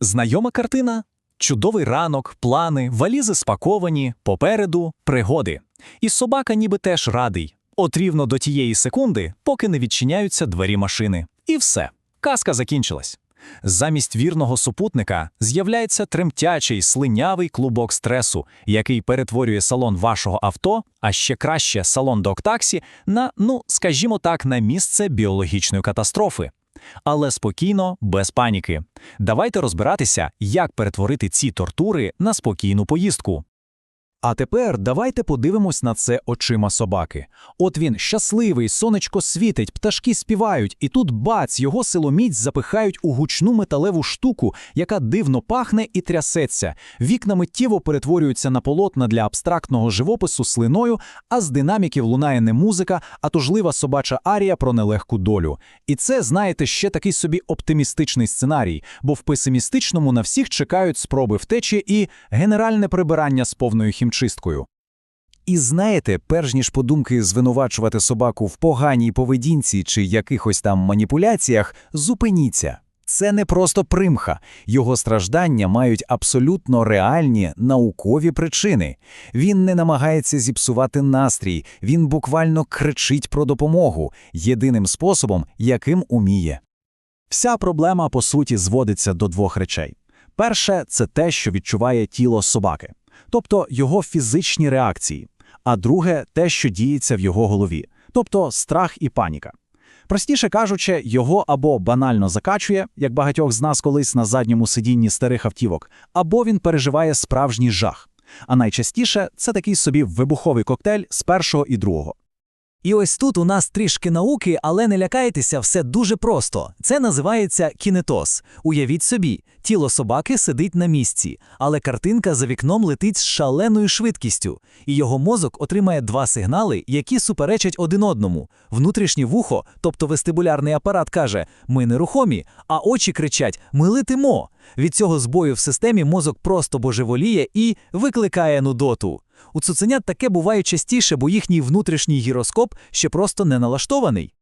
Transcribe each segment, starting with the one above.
Знайома картина? Чудовий ранок, плани, валізи спаковані, попереду пригоди. І собака ніби теж радий. От рівно до тієї секунди, поки не відчиняються двері машини. І все. Казка закінчилась. Замість вірного супутника з'являється тремтячий, слинявий клубок стресу, який перетворює салон вашого авто, а ще краще салон доктаксі, на, ну, скажімо так, на місце біологічної катастрофи. Але спокійно, без паніки. Давайте розбиратися, як перетворити ці тортури на спокійну поїздку. А тепер давайте подивимось на це очима собаки. От він щасливий, сонечко світить, пташки співають, і тут бац, його силоміць запихають у гучну металеву штуку, яка дивно пахне і трясеться. Вікна миттєво перетворюються на полотна для абстрактного живопису слиною, а з динаміків лунає не музика, а тужлива собача арія про нелегку долю. І це, знаєте, ще такий собі оптимістичний сценарій, бо в песимістичному на всіх чекають спроби втечі і генеральне прибирання з повною хімчисткою. І знаєте, перш ніж подумки звинувачувати собаку в поганій поведінці чи якихось там маніпуляціях, зупиніться. Це не просто примха. Його страждання мають абсолютно реальні наукові причини. Він не намагається зіпсувати настрій, він буквально кричить про допомогу єдиним способом, яким уміє. Вся проблема, по суті, зводиться до двох речей. Перше це те, що відчуває тіло собаки, тобто його фізичні реакції, а друге те, що діється в його голові, тобто страх і паніка. Простіше кажучи, його або банально закачує, як багатьох з нас колись на задньому сидінні старих автівок, або він переживає справжній жах. А найчастіше це такий собі вибуховий коктейль з першого і другого. І ось тут у нас трішки науки, але не лякайтеся, все дуже просто. Це називається кінетоз. Уявіть собі, тіло собаки сидить на місці, але картинка за вікном летить з шаленою швидкістю, і його мозок отримає два сигнали, які суперечать один одному. Внутрішнє вухо, тобто вестибулярний апарат, каже: ми нерухомі, а очі кричать: ми летимо. Від цього збою в системі мозок просто божеволіє і викликає нудоту. У цуценят таке буває частіше, бо їхній внутрішній гіроскоп ще просто не налаштований.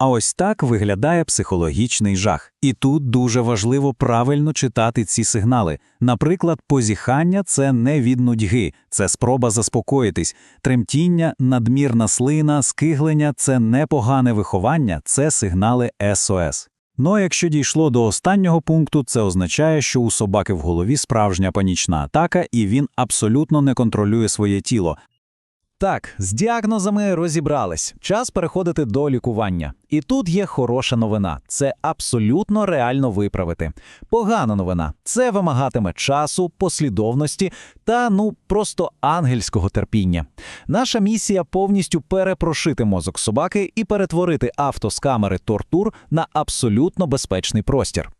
А ось так виглядає психологічний жах. І тут дуже важливо правильно читати ці сигнали. Наприклад, позіхання це не від нудьги, це спроба заспокоїтись. Тремтіння, надмірна слина, скиглення це непогане виховання, це сигнали СОС. Ну а якщо дійшло до останнього пункту, це означає, що у собаки в голові справжня панічна атака, і він абсолютно не контролює своє тіло. Так, з діагнозами розібрались. Час переходити до лікування. І тут є хороша новина: це абсолютно реально виправити. Погана новина це вимагатиме часу, послідовності та ну просто ангельського терпіння. Наша місія повністю перепрошити мозок собаки і перетворити авто з камери тортур на абсолютно безпечний простір.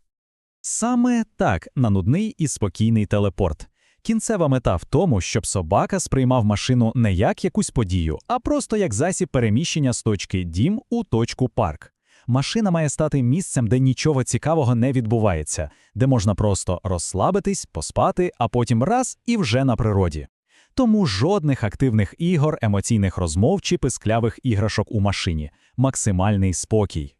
Саме так на нудний і спокійний телепорт. Кінцева мета в тому, щоб собака сприймав машину не як якусь подію, а просто як засіб переміщення з точки дім у точку парк. Машина має стати місцем, де нічого цікавого не відбувається, де можна просто розслабитись, поспати, а потім раз і вже на природі. Тому жодних активних ігор, емоційних розмов чи писклявих іграшок у машині, максимальний спокій.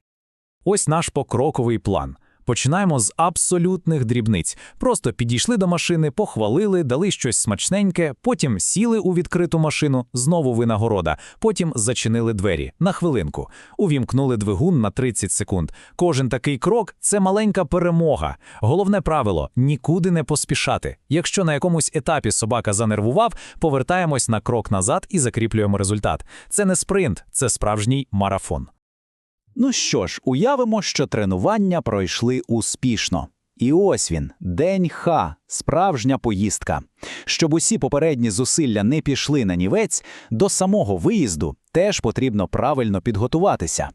Ось наш покроковий план. Починаємо з абсолютних дрібниць. Просто підійшли до машини, похвалили, дали щось смачненьке, потім сіли у відкриту машину, знову винагорода, потім зачинили двері на хвилинку, увімкнули двигун на 30 секунд. Кожен такий крок це маленька перемога. Головне правило нікуди не поспішати. Якщо на якомусь етапі собака занервував, повертаємось на крок назад і закріплюємо результат. Це не спринт, це справжній марафон. Ну що ж, уявимо, що тренування пройшли успішно. І ось він, день Х, справжня поїздка. Щоб усі попередні зусилля не пішли на нівець, до самого виїзду теж потрібно правильно підготуватися.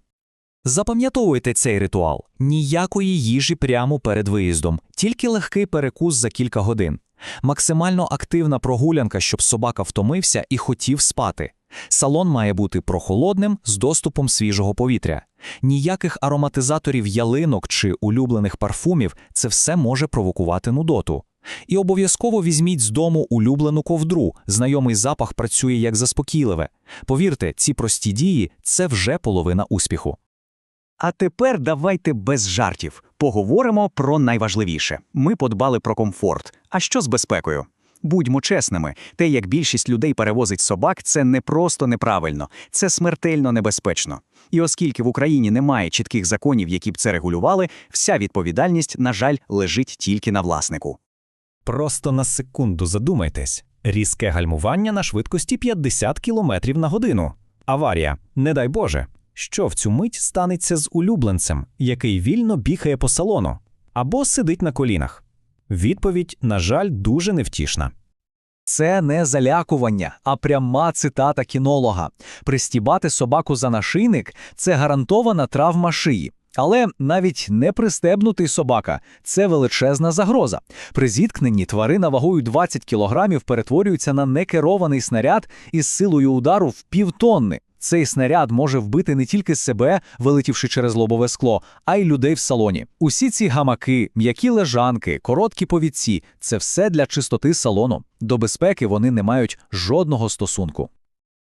Запам'ятовуйте цей ритуал: ніякої їжі прямо перед виїздом, тільки легкий перекус за кілька годин. Максимально активна прогулянка, щоб собака втомився і хотів спати. Салон має бути прохолодним з доступом свіжого повітря. Ніяких ароматизаторів ялинок чи улюблених парфумів це все може провокувати нудоту. І обов'язково візьміть з дому улюблену ковдру. Знайомий запах працює як заспокійливе. Повірте, ці прості дії це вже половина успіху. А тепер давайте без жартів. Поговоримо про найважливіше. Ми подбали про комфорт. А що з безпекою? Будьмо чесними, те, як більшість людей перевозить собак, це не просто неправильно, це смертельно небезпечно. І оскільки в Україні немає чітких законів, які б це регулювали, вся відповідальність, на жаль, лежить тільки на власнику. Просто на секунду задумайтесь. Різке гальмування на швидкості 50 км на годину. Аварія, не дай Боже. Що в цю мить станеться з улюбленцем, який вільно бігає по салону або сидить на колінах? Відповідь, на жаль, дуже невтішна. Це не залякування, а пряма цитата кінолога. Пристібати собаку за нашийник це гарантована травма шиї. Але навіть не пристебнутий собака це величезна загроза. При зіткненні тварина вагою 20 кілограмів перетворюється на некерований снаряд із силою удару в півтонни. Цей снаряд може вбити не тільки себе, вилетівши через лобове скло, а й людей в салоні. Усі ці гамаки, м'які лежанки, короткі повідці це все для чистоти салону. До безпеки вони не мають жодного стосунку.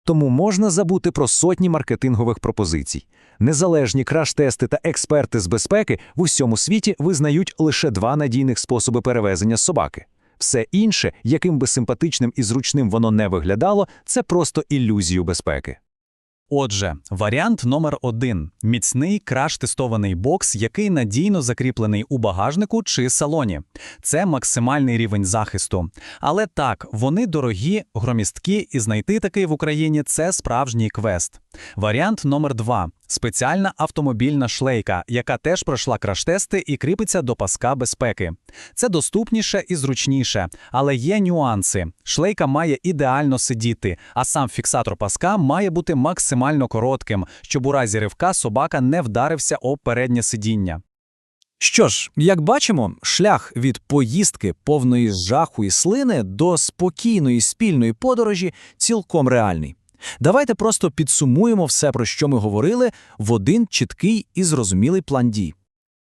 Тому можна забути про сотні маркетингових пропозицій. Незалежні краш-тести та експерти з безпеки в усьому світі визнають лише два надійних способи перевезення собаки. Все інше, яким би симпатичним і зручним воно не виглядало, це просто ілюзію безпеки. Отже, варіант номер один – міцний краш-тестований бокс, який надійно закріплений у багажнику чи салоні. Це максимальний рівень захисту. Але так, вони дорогі, громісткі, і знайти такий в Україні – це справжній квест. Варіант номер два – спеціальна автомобільна шлейка, яка теж пройшла краш-тести і кріпиться до паска безпеки. Це доступніше і зручніше, але є нюанси. Шлейка має ідеально сидіти, а сам фіксатор паска має бути максимально коротким, щоб у разі ривка собака не вдарився об переднє сидіння. Що ж, як бачимо, шлях від поїздки повної жаху і слини до спокійної спільної подорожі цілком реальний. Давайте просто підсумуємо все, про що ми говорили, в один чіткий і зрозумілий план дій.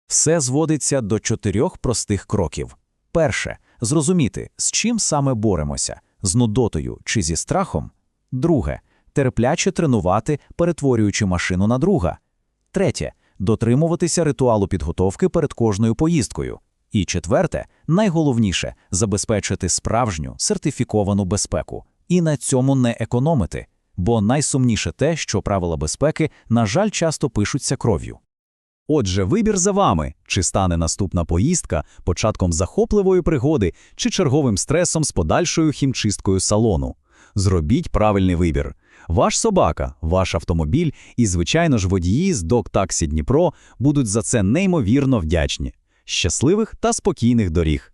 Все зводиться до чотирьох простих кроків. Перше зрозуміти, з чим саме боремося з нудотою чи зі страхом. Друге терпляче тренувати, перетворюючи машину на друга. Третє дотримуватися ритуалу підготовки перед кожною поїздкою. І четверте, найголовніше забезпечити справжню сертифіковану безпеку і на цьому не економити. Бо найсумніше те, що правила безпеки, на жаль, часто пишуться кров'ю. Отже, вибір за вами, чи стане наступна поїздка початком захопливої пригоди чи черговим стресом з подальшою хімчисткою салону. Зробіть правильний вибір. Ваш собака, ваш автомобіль і, звичайно ж, водії з Док Таксі Дніпро будуть за це неймовірно вдячні. Щасливих та спокійних доріг!